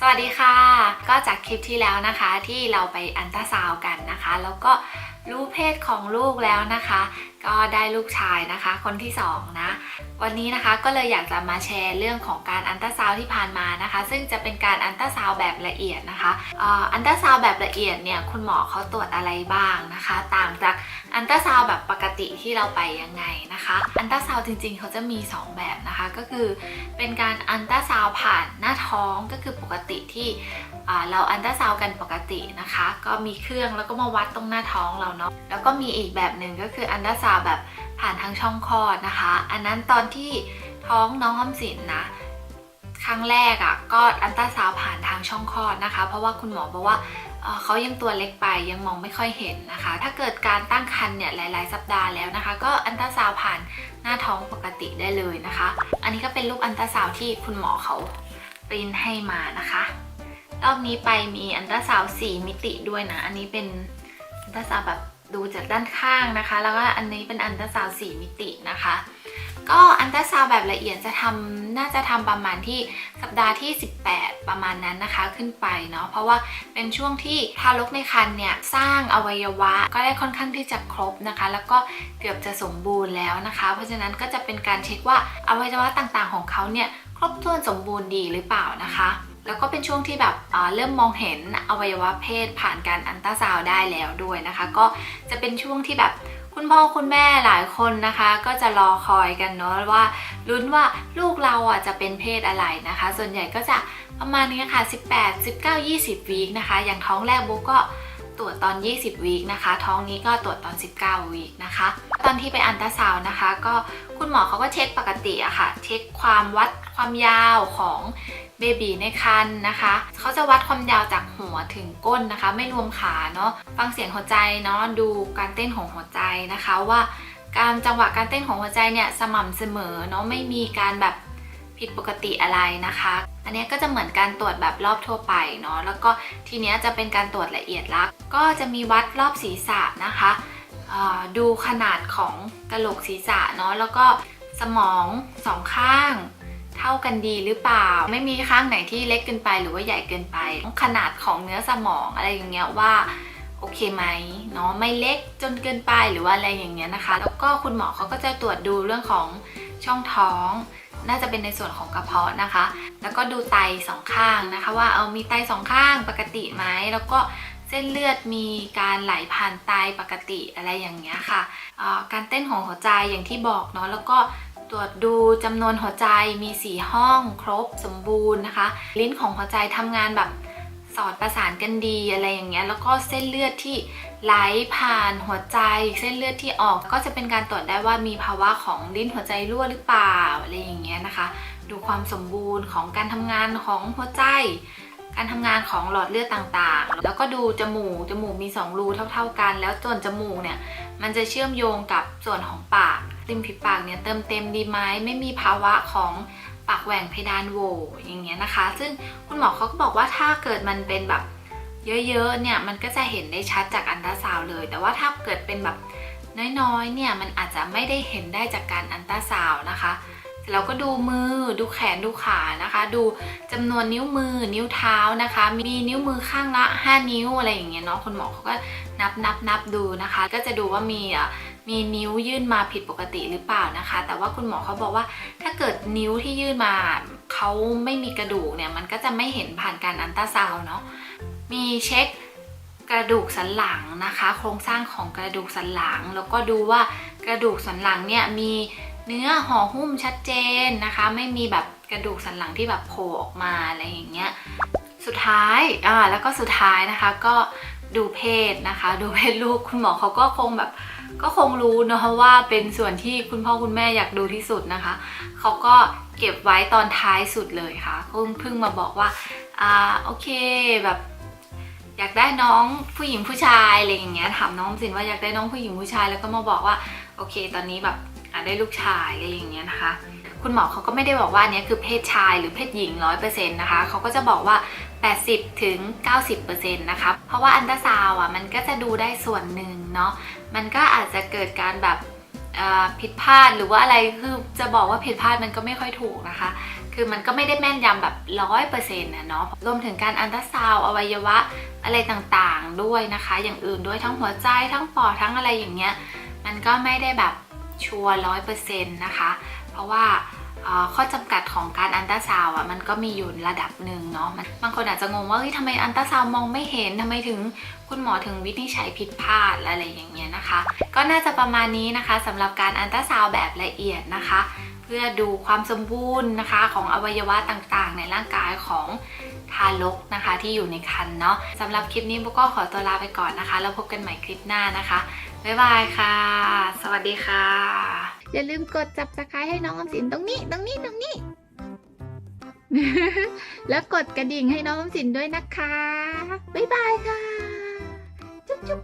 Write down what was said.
สวัสดีค่ะ ก็จากคลิปที่แล้วนะคะที่เราไปอันตราซาวกันนะคะ แล้วก็รู้เพศของลูกแล้วนะคะ ก็ได้ลูกชายนะคะ คนที่สองนะวันนี้นะคะก็เลยอยากจะมาแชร์เรื่องของการอันตราซาวที่ผ่านมานะคะ ซึ่งจะเป็นการอันตราซาวแบบละเอียดนะคะอันตราซาวแบบละเอียดเนี่ยคุณหมอเขาตรวจอะไรบ้างนะคะ ต่างจาก อันตราซาวแบบปกติที่เราไปยังไงนะคะ อันตราซาวจริงๆ เขาจะมี 2 แบบนะคะ ก็คือเป็นการอันตราซาวผ่านหน้าท้องก็คือปกติที่เราอันตราซาวกันปกตินะคะ ก็มีเครื่องแล้วก็มาวัดตรงหน้าท้องเราเนาะแล้วก็มีอีกแบบหนึ่งก็คืออันตราซาวแบบผ่านทางช่องคลอดนะคะ อันนั้นตอนที่ท้องน้องออมสินนะครั้งแรกอะ่ะก็อันตราซาวผ่านทางช่องคลอดนะคะ เพราะว่าคุณหมอบอกว่า เขายังตัวเล็กไปยังมองไม่ค่อยเห็นนะคะ ถ้าเกิดการตั้งครรภ์เนี่ยหลาย ๆ สัปดาห์แล้วนะคะ ก็อันตราซาวผ่านหน้าท้องปกติได้เลยนะคะ อันนี้ก็เป็นรูปอันตราซาวที่คุณหมอเขาปริ้นให้มานะคะ รอบนี้ไปมีอันตราซาวด์4มิติด้วยนะ อันนี้เป็นอันตราซาวแบบดูจากด้านข้างนะคะ แล้วก็อันนี้เป็นอันตราซาวด์4มิตินะคะ ก็อันตราซาวแบบละเอียดจะทำน่าจะทำประมาณที่สัปดาห์ที่ 18 ประมาณนั้นนะคะขึ้นไปเนาะเพราะว่าเป็นช่วงที่ทารกในครรภ์เนี่ยสร้างอวัยวะก็ได้ค่อนข้างที่จะครบนะคะ แล้วก็เกือบจะสมบูรณ์แล้วนะคะ เพราะฉะนั้นก็จะเป็นการเช็คว่าอวัยวะต่างๆ ของเขาเนี่ยครบถ้วนสมบูรณ์ดีหรือเปล่านะคะแล้วก็เป็นช่วงที่แบบเริ่มมองเห็นอวัยวะเพศผ่านการอันตราซาวได้แล้วด้วยนะคะ ก็จะเป็นช่วงที่แบบ คุณพ่อคุณแม่หลายคนนะคะ ก็จะรอคอยกันเนาะว่าลุ้นว่าลูกเราอะจะเป็นเพศอะไรนะคะ ส่วนใหญ่ก็จะประมาณนี้ค่ะ 18 19 20 วีคนะคะ อย่างท้องแรกบุ๊กก็ตรวจตอน 20 วีคนะคะ ท้องนี้ก็ตรวจตอน 19 วีคนะคะ ตอนที่ไปอันตราซาวน์นะคะ ก็คุณหมอเขาก็เช็คปกติอะค่ะ เช็คความวัดความยาวของ เบบีในครรภ์นะคะเขาจะวัดความยาวจากหัวถึงก้นนะคะ ไม่รวมขาเนาะฟังเสียงหัวใจเนาะดูการเต้นของหัวใจนะคะว่าการจังหวะการเต้นของหัวใจเนี่ยสม่ำเสมอเนาะไม่มีการแบบผิดปกติอะไรนะคะ อันนี้ก็จะเหมือนการตรวจแบบรอบทั่วไปเนาะแล้วก็ทีเนี้ยจะเป็นการตรวจละเอียดละก็จะมีวัดรอบศีรษะนะคะดูขนาดของกระโหลกศีรษะเนาะแล้วก็สมองสองข้าง เท่ากันดีหรือเปล่า ไม่มีข้างไหนที่เล็กเกินไปหรือว่าใหญ่เกินไป ขนาดของเนื้อสมองอะไรอย่างเงี้ยว่าโอเคไหมเนาะไม่เล็กจนเกินไปหรือว่าอะไรอย่างเงี้ยนะคะ แล้วก็คุณหมอเขาก็จะตรวจดูเรื่องของช่องท้อง น่าจะเป็นในส่วนของกระเพาะนะคะ แล้วก็ดูไตสองข้างนะคะ ว่าเอามีไตสองข้างปกติไหมแล้วก็เส้นเลือดมีการไหลผ่านไตปกติอะไรอย่างเงี้ยค่ะการเต้นของหัวใจอย่างที่บอกเนาะแล้วก็ ตรวจดูจำนวนหัวใจมี 4 ห้องครบสมบูรณ์นะคะ ลิ้นของหัวใจทำงานแบบสอดประสานกันดีอะไรอย่างเงี้ยแล้วก็เส้นเลือดที่ไหลผ่านหัวใจ เส้นเลือดที่ออกก็จะเป็นการตรวจได้ว่ามีภาวะของลิ้นหัวใจรั่วหรือเปล่าอะไรอย่างเงี้ยนะคะ ดูความสมบูรณ์ของการทำงานของหัวใจ การทำงานของหลอดเลือดต่างๆ แล้วก็ดูจมูกจมูกมี 2 รูเท่า ๆกัน แล้วส่วนจมูกเนี่ยมันจะเชื่อมโยงกับส่วนของปาก ริมฝีปากเนี่ยเติมเต็มดีไหมไม่มีภาวะของปากแหว่งเพดานโหวอย่างเงี้ยนะคะ ซึ่งคุณหมอเขาก็บอกว่าถ้าเกิดมันเป็นแบบเยอะๆเนี่ยมันก็จะเห็นได้ชัดจากอันตราซาวเลย แต่ว่าถ้าเกิดเป็นแบบน้อยๆเนี่ยมันอาจจะไม่ได้เห็นได้จากการอันตราซาวนะคะเราก็ดูมือดูแขนดูขานะคะ ดูจำนวนนิ้วมือ นิ้วเท้านะคะ มีนิ้วมือข้างละ 5 นิ้วอะไรอย่างเงี้ยเนาะคุณหมอเขาก็นับนับนับดูนะคะ ก็จะดูว่ามีอะ มีนิ้วยื่นมาผิดปกติหรือเปล่านะคะ แต่ว่าคุณหมอเขาบอกว่าถ้าเกิดนิ้วที่ยื่นมาเขาไม่มีกระดูกเนี่ยมันก็จะไม่เห็นผ่านการอันตราซาวเนาะมีเช็คกระดูกสันหลังนะคะ โครงสร้างของกระดูกสันหลัง แล้วก็ดูว่ากระดูกสันหลังเนี่ยมีเนื้อห่อหุ้มชัดเจนนะคะ ไม่มีแบบกระดูกสันหลังที่แบบโผล่ออกมาอะไรอย่างเงี้ยสุดท้ายอ่าแล้วก็สุดท้ายนะคะก็ดูเพศนะคะ ดูเพศลูกคุณหมอเขาก็คงแบบ ก็คงรู้เนอะว่าเป็นส่วนที่คุณพ่อคุณแม่อยากดูที่สุดนะคะ เขาก็เก็บไว้ตอนท้ายสุดเลยค่ะเพิ่งเพิ่งมาบอกว่าอ่าโอเคแบบอยากได้น้องผู้หญิงผู้ชายอะไรอย่างเงี้ยถามน้องสินว่าอยากได้น้องผู้หญิงผู้ชายแล้วก็มาบอกว่าโอเค ตอนนี้แบบได้ลูกชายอะไรอย่างเงี้ยนะคะ คุณหมอเขาก็ไม่ได้บอกว่าเนี้ยคือเพศชายหรือเพศหญิง100%นะคะเขาก็จะบอกว่า 80ถึง90%นะคะ เพราะว่าอันตราซาวอะมันก็จะดูได้ส่วนหนึ่งเนาะ มันก็อาจจะเกิดการแบบผิดพลาดหรือว่าอะไรคือจะบอกว่าผิดพลาดมันก็ไม่ค่อยถูกนะคะ คือมันก็ไม่ได้แม่นยำแบบร้อยเปอร์เซ็นต์นะเนาะรวมถึงการอันตราซาวอวัยวะอะไรต่างๆด้วยนะคะ อย่างอื่นด้วยทั้งหัวใจทั้งปอดทั้งอะไรอย่างเงี้ย มันก็ไม่ได้แบบชัวร์ร้อยเปอร์เซ็นต์นะคะ เพราะว่า ข้อจำกัดของการอันตราซาวอะมันก็มีอยู่ระดับหนึ่งเนาะบางคนอาจจะงงว่าเฮ้ยทำไมอันตราซาวมองไม่เห็นทำไมถึงคุณหมอถึงวินิจฉัยผิดพลาดอะไรอย่างเงี้ยนะคะ ก็น่าจะประมาณนี้นะคะสำหรับการอันตราซาวแบบละเอียดนะคะ เพื่อดูความสมบูรณ์นะคะของอวัยวะต่างๆ ในร่างกายของทารกนะคะที่อยู่ในครรภ์เนาะสำหรับคลิปนี้บุ๊กก็ขอตัวลาไปก่อนนะคะ แล้วพบกันใหม่คลิปหน้านะคะบ๊ายบายค่ะ สวัสดีค่ะ อย่าลืมกดจับสไครให้น้องออมสินตรงนี้ ตรงนี้ ตรงนี้ แล้วกดกระดิ่งให้น้องออมสินด้วยนะคะ บ๊ายบายค่ะ จุ๊บจุ๊บ